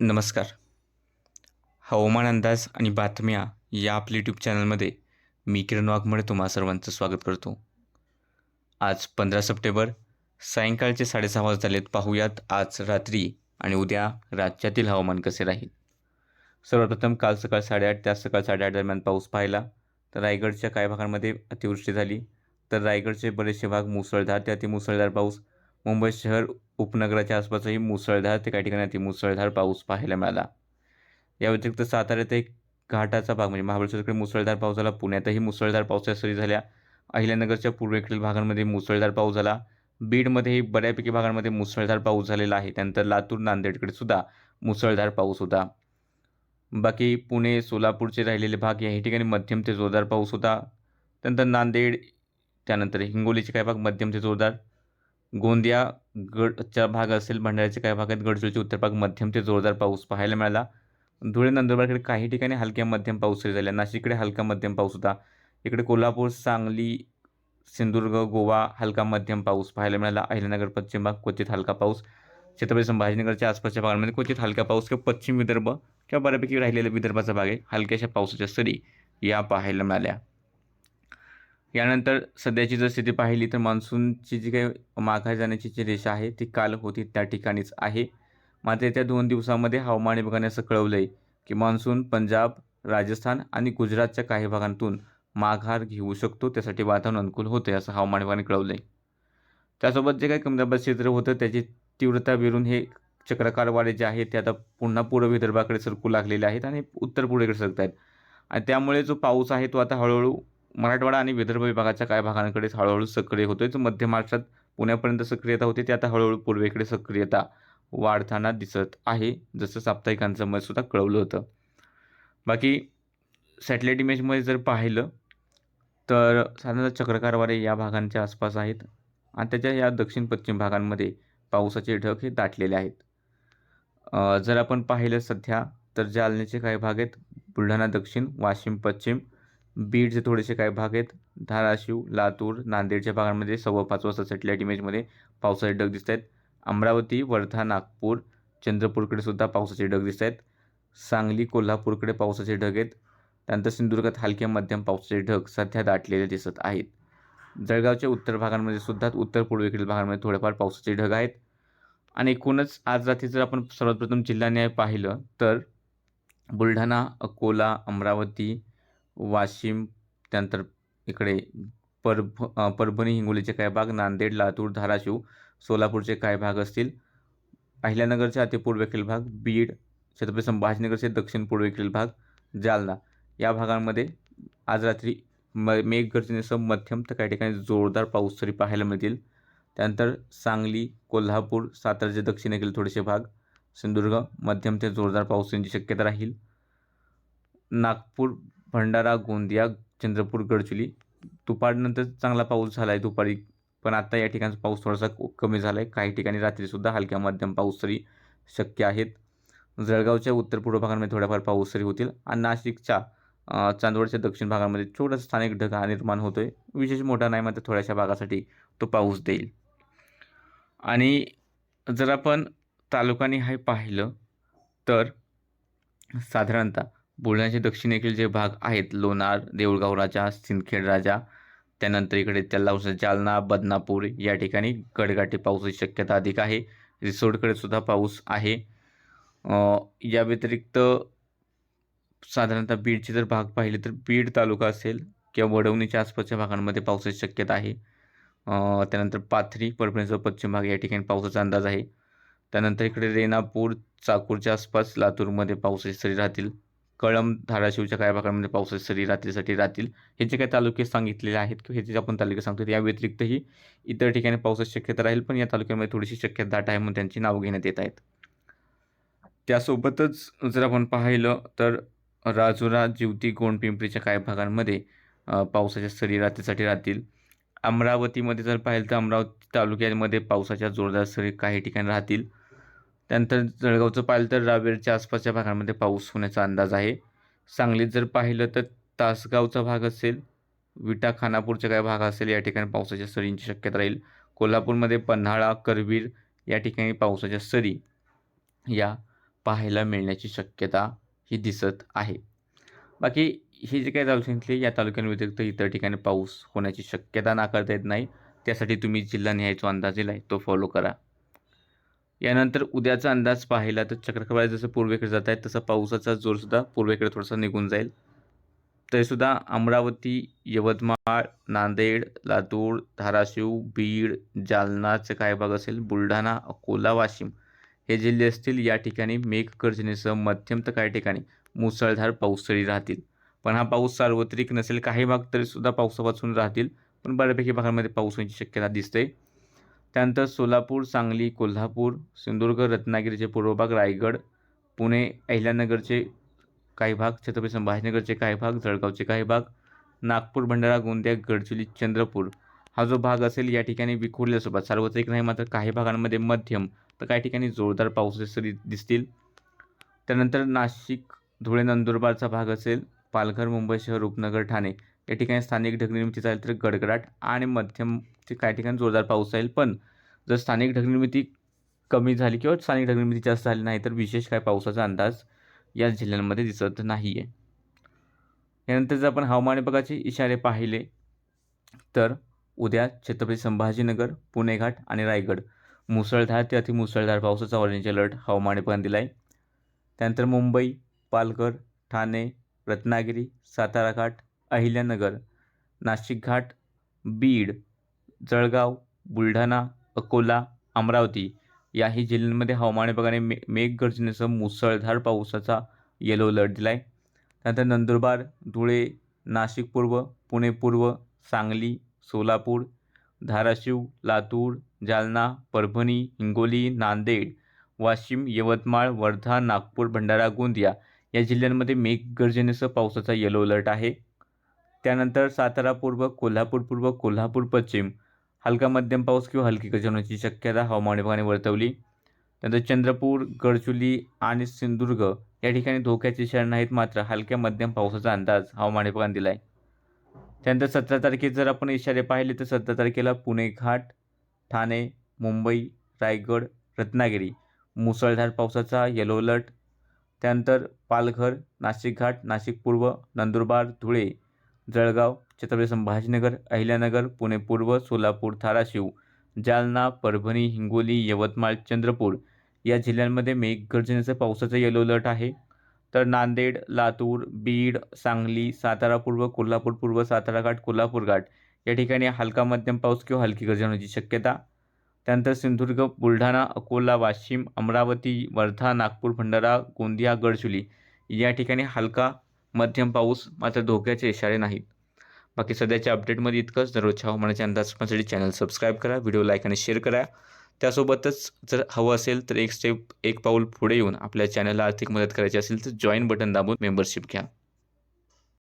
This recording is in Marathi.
नमस्कार. हवामान अंदाज आणि बातम्या या आपल्या यूट्यूब चॅनलमध्ये मी किरण वाघमळे तुम्हा सर्वांचं स्वागत करतो. आज पंधरा सप्टेंबर सायंकाळचे साडेसहा वाजत झालेत पाहूयात आज रात्री आणि उद्या राज्यातील हवामान कसे राहील. सर्वप्रथम काल सकाळ साडेआठ त्या सकाळ साडेआठ दरम्यान पाऊस पाहिला. तर रायगडच्या काही भागांमध्ये अतिवृष्टी झाली. तर रायगडचे बरेचसे भाग मुसळधार ते अतिमुसळधार पाऊस मुंबई शहर उपनगराच्या आसपासही मुसळधार ते काही ठिकाणी अति मुसळधार पाऊस पाहायला मिळाला. या व्यतिरिक्त साताऱ्यात एक घाटाचा भाग म्हणजे महाबळेश्वरकडे मुसळधार पाऊस झाला. पुण्यातही मुसळधार पावसाच्या सरी झाल्या. अहिल्यानगरच्या पूर्वेकडील भागांमध्ये मुसळधार पाऊस झाला. बीडमध्येही बऱ्यापैकी भागांमध्ये मुसळधार पाऊस झालेला आहे. त्यानंतर लातूर नांदेडकडे सुद्धा मुसळधार पाऊस होता. बाकी पुणे सोलापूरचे राहिलेले भाग याही ठिकाणी मध्यम ते जोरदार पाऊस होता. त्यानंतर नांदेड त्यानंतर हिंगोलीचे काही भाग मध्यम ते जोरदार. गोंदिया गडचा भाग असेल भंडाऱ्याचे काही भागात गडचिरोलीचे उत्तर भाग मध्यम ते जोरदार पाऊस पाहायला मिळाला. धुळे नंदुरबारकडे काही ठिकाणी हलक्या मध्यम पाऊस सुरू झाला. नाशिककडे हलका मध्यम पाऊस होता. इकडे कोल्हापूर सांगली सिंधुदुर्ग गोवा हलका मध्यम पाऊस पाहायला मिळाला. अहिल्यानगर पश्चिम भाग क्वचित हलका पाऊस. छत्रपती संभाजीनगरच्या आसपासच्या भागांमध्ये क्वचित हलका पाऊस किंवा पश्चिम विदर्भ किंवा बऱ्यापैकी राहिलेला विदर्भाचा भाग आहे. हलक्याशा पावसाच्या सरी या पाहायला मिळाल्या. यानंतर सध्याची जर स्थिती पाहिली तर मान्सूनची जी काही माघार जाण्याची जी रेषा आहे ती काल होती त्या ठिकाणीच आहे. मात्र येत्या दोन दिवसामध्ये हवामान विभागाने असं कळवलं आहे की मान्सून पंजाब राजस्थान आणि गुजरातच्या काही भागांतून माघार घेऊ शकतो. त्यासाठी वातावरण अनुकूल होते असं हवामान विभागाने कळवलं आहे त्यासोबत जे काही कमदाबाद क्षेत्र होतं त्याची तीव्रता विरून हे चक्रकारवाडे जे आहेत ते आता पुन्हा पूर्व विदर्भाकडे सरकू लागलेले आहेत आणि उत्तर पूर्वेकडे सरकत आहेत आणि त्यामुळे जो पाऊस आहे तो आता हळूहळू मराठवाडा आणि विदर्भ विभागाच्या काही भागांकडे हळूहळू सक्रिय होतोय. जो मध्य महाराष्ट्रात पुण्यापर्यंत सक्रियता होते ते आता हळूहळू पूर्वेकडे सक्रियता वाढताना दिसत आहे जसं साप्ताहिकांचं मत सुद्धा कळवलं होतं. बाकी सॅटेलाईट इमेजमध्ये जर पाहिलं तर साधारणतः चक्रकारवारे या भागांच्या आसपास आहेत आणि त्याच्या या दक्षिण पश्चिम भागांमध्ये पावसाचे ढग हे दाटलेले आहेत. जर आपण पाहिलं सध्या तर जालन्याचे काही भाग आहेत. बुलढाणा दक्षिण वाशिम पश्चिम बीडचे थोडेसे काही भाग आहेत. धाराशिव लातूर नांदेडच्या भागांमध्ये सव्वा पाच वाजता सॅटेलाईट इमेजमध्ये पावसाचे ढग दिसत आहेत. अमरावती वर्धा नागपूर चंद्रपूरकडे सुद्धा पावसाचे ढग दिसत आहेत. सांगली कोल्हापूरकडे पावसाचे ढग आहेत. त्यानंतर सिंधुदुर्गात हलक्या मध्यम पावसाचे ढग सध्या दाटलेले दिसत आहेत. जळगावच्या उत्तर भागांमध्ये सुद्धा उत्तर पूर्वेकडील भागांमध्ये थोडेफार पावसाचे ढग आहेत. आणि एकूणच आज रात्री जर आपण सर्वात प्रथम पाहिलं तर बुलढाणा अकोला अमरावती वाशिम त्यानंतर इकडे परभ परभणी हिंगोलीचे काही भाग नांदेड लातूर धाराशिव सोलापूरचे काही भाग असतील. अहिल्यानगरचे अतिपूर्वेकडील भाग बीड छत्रपती संभाजीनगरचे दक्षिण पूर्वेकडील भाग जालना. या भागांमध्ये आज रात्री म मेघगर्जनेसह मध्यम तर काही ठिकाणी जोरदार पाऊस तरी पाहायला मिळतील. त्यानंतर सांगली कोल्हापूर सातारचे दक्षिणेकडील थोडेसे भाग सिंधुदुर्ग मध्यम ते जोरदार पाऊस यांची शक्यता राहील. नागपूर भंडारा गोंदिया चंद्रपूर गडचिरोली. दुपारनंतर चांगला पाऊस झाला आहे दुपारी पण आता या ठिकाणचा पाऊस थोडासा कमी झाला आहे काही ठिकाणी रात्रीसुद्धा हलक्या मध्यम पाऊस तरी शक्य आहेत. जळगावच्या उत्तर पूर्व भागांमध्ये थोड्याफार पाऊस तरी होतील. आणि नाशिकच्या चांदवडच्या दक्षिण भागामध्ये छोटासा स्थानिक ढगा निर्माण होतो आहे विशेष मोठा नाही मात्र थोड्याशा भागासाठी तो पाऊस देईल. आणि जर आपण तालुकानी हे पाहिलं तर साधारणतः बुलढाण्याचे दक्षिणेकडील जे भाग आहेत लोणार देऊळगाव राजा सिंदखेड राजा त्यानंतर इकडे त्याला जालना बदनापूर या ठिकाणी गडगाठी पावसाची शक्यता अधिक आहे. रिसोर्टकडे सुद्धा पाऊस आहे. या व्यतिरिक्त साधारणतः बीडचे जर भाग पाहिले तर बीड तालुका असेल किंवा वडवणीच्या आसपासच्या भागांमध्ये पावसाची शक्यता आहे. त्यानंतर पाथरी परभणीचा पश्चिम भाग या ठिकाणी पावसाचा अंदाज आहे. त्यानंतर इकडे रेणापूर चाकूरच्या आसपास लातूरमध्ये पावसाची सरी राहतील. कळंब धाराशिवच्या काही भागांमध्ये पावसाची सरी रात्रीसाठी राहतील. हे जे काही तालुके सांगितलेले आहेत किंवा हे जे आपण तालुके सांगतो या व्यतिरिक्तही इतर ठिकाणी पावसाची शक्यता राहील पण या तालुक्यामध्ये थोडीशी शक्यता दाट आहे म्हणून त्यांची नावं घेण्यात येत आहेत. त्यासोबतच जर आपण पाहिलं तर राजुरा जिवती गोंडपिंपरीच्या काही भागांमध्ये पावसाच्या सरी रात्रीसाठी राहतील. अमरावतीमध्ये जर पाहिलं तर अमरावती तालुक्यामध्ये पावसाच्या जोरदार सरी काही ठिकाणी राहतील. त्यानंतर जळगावचं पाहिलं तर रावेरच्या आसपासच्या भागांमध्ये पाऊस होण्याचा अंदाज आहे. सांगलीत जर पाहिलं तर तासगावचा भाग असेल विटा खानापूरचा काही भाग असेल या ठिकाणी पावसाच्या सरींची शक्यता राहील. कोल्हापूरमध्ये पन्हाळा करवीर या ठिकाणी पावसाच्या सरी या पाहायला मिळण्याची शक्यता ही दिसत आहे. बाकी हे जे काही तालुके सांगितली या तालुक्यांव्यतिरिक्त इतर ठिकाणी पाऊस होण्याची शक्यता नाकारता येत नाही. त्यासाठी तुम्ही जिल्हा जो अंदाज दिला आहे तो फॉलो करा. यानंतर उद्याचा अंदाज पाहिला तर चक्रवाढ जसं पूर्वेकडे जात आहे तसं पावसाचा जोरसुद्धा पूर्वेकडे थोडासा निघून जाईल. तरीसुद्धा अमरावती यवतमाळ नांदेड लातूर धाराशिव बीड जालनाचे काही भाग असेल? बुलढाणा अकोला वाशिम हे जिल्हे असतील. या ठिकाणी मेघगर्जनेसह मध्यम तर काही ठिकाणी मुसळधार पाऊसळी राहतील. पण हा पाऊस सार्वत्रिक नसेल काही भाग तरीसुद्धा पावसापासून राहतील. पण बऱ्यापैकी भागामध्ये पाऊस होण्याची शक्यता दिसते. त्यानंतर सोलापूर सांगली कोल्हापूर सिंधुदुर्ग रत्नागिरीचे पूर्व भाग रायगड पुणे अहिल्यानगरचे काही भाग छत्रपती संभाजीनगरचे काही भाग जळगावचे काही भाग नागपूर भंडारा गोंदिया गडचिरोली चंद्रपूर. हा जो भाग असेल या ठिकाणी विखुरल्यासोबत सार्वत्रिक नाही मात्र काही भागांमध्ये मध्यम तर काही ठिकाणी जोरदार पाऊस सरी दिसतील. त्यानंतर नाशिक धुळे नंदुरबारचा भाग असेल पालघर मुंबई शहर उपनगर ठाणे. या ठिकाणी स्थानिक ढगनिर्मिती चालेल तर गडगडाट आणि मध्यम ते काही ठिकाणी जोरदार पाऊस राहील पण जर स्थानिक ढगनिर्मिती कमी झाली किंवा स्थानिक ढगनिर्मिती जास्त झाली नाही तर विशेष काय पावसाचा अंदाज या जिल्ह्यांमध्ये दिसत नाही आहे यानंतर जर आपण हवामान विभागाचे इशारे पाहिले तर उद्या छत्रपती संभाजीनगर पुणे घाट आणि रायगड मुसळधार ते अतिमुसळधार पावसाचा ऑरेंज अलर्ट हवामान विभागाने दिला आहे त्यानंतर मुंबई पालघर ठाणे रत्नागिरी सातारा घाट अहिल्यानगर नाशिक घाट बीड जळगाव बुलढाणा अकोला अमरावती याही जिल्ह्यांमध्ये हवामान विभागाने मे मेघगर्जनेसह मुसळधार पावसाचा येलो अलर्ट दिला आहे त्यानंतर नंदुरबार धुळे नाशिक पूर्व पुणे पूर्व सांगली सोलापूर धाराशिव लातूर जालना परभणी हिंगोली नांदेड वाशिम यवतमाळ वर्धा नागपूर भंडारा गोंदिया या जिल्ह्यांमध्ये मेघगर्जनेसह पावसाचा येलो अलर्ट आहे. त्यानंतर सातारा पूर्व कोल्हापूर पूर्व कोल्हापूर पश्चिम हलका मध्यम पाऊस किंवा हलकी गजवण्याची शक्यता हवामान विभागाने वर्तवली. त्यानंतर चंद्रपूर गडचुली आणि सिंधुदुर्ग या ठिकाणी धोक्याचे शरण नाहीत मात्र हलक्या मध्यम पावसाचा अंदाज हवामान विभागाने दिला आहे त्यानंतर सतरा तारखेत जर आपण इशारे पाहिले तर सतरा तारखेला पुणे घाट ठाणे मुंबई रायगड रत्नागिरी मुसळधार पावसाचा येलो अलर्ट त्यानंतर पालघर नाशिक घाट नाशिक पूर्व नंदुरबार धुळे जळगाव छत्रपती संभाजीनगर अहिल्यानगर पुणे पूर्व सोलापूर धाराशिव जालना परभणी हिंगोली यवतमाळ चंद्रपूर या जिल्ह्यांमध्ये मेघगर्जनेचं पावसाचं येलो अलर्ट आहे. तर नांदेड लातूर बीड सांगली सातारा पूर्व कोल्हापूर पूर्व सातारा घाट कोल्हापूर घाट या ठिकाणी हलका मध्यम पाऊस किंवा हलकी गर्जन होण्याची शक्यता. त्यानंतर सिंधुदुर्ग बुलढाणा अकोला वाशिम अमरावती वर्धा नागपूर भंडारा गोंदिया गडचुली या ठिकाणी हलका मध्यम पाऊस मात्र धोक्याचे इशारे नाहीत. बाकी सध्याच्या अपडेटमध्ये इतकंच. दररोजच्या हवामानाच्या अंदाज पाहण्यासाठी चॅनल सबस्क्राईब करा व्हिडिओ लाईक आणि शेअर करा. त्यासोबतच जर हवं असेल तर एक स्टेप एक पाऊल पुढे येऊन आपल्या चॅनलला आर्थिक मदत करायची असेल तर जॉईन बटन दाबून मेंबरशिप घ्या.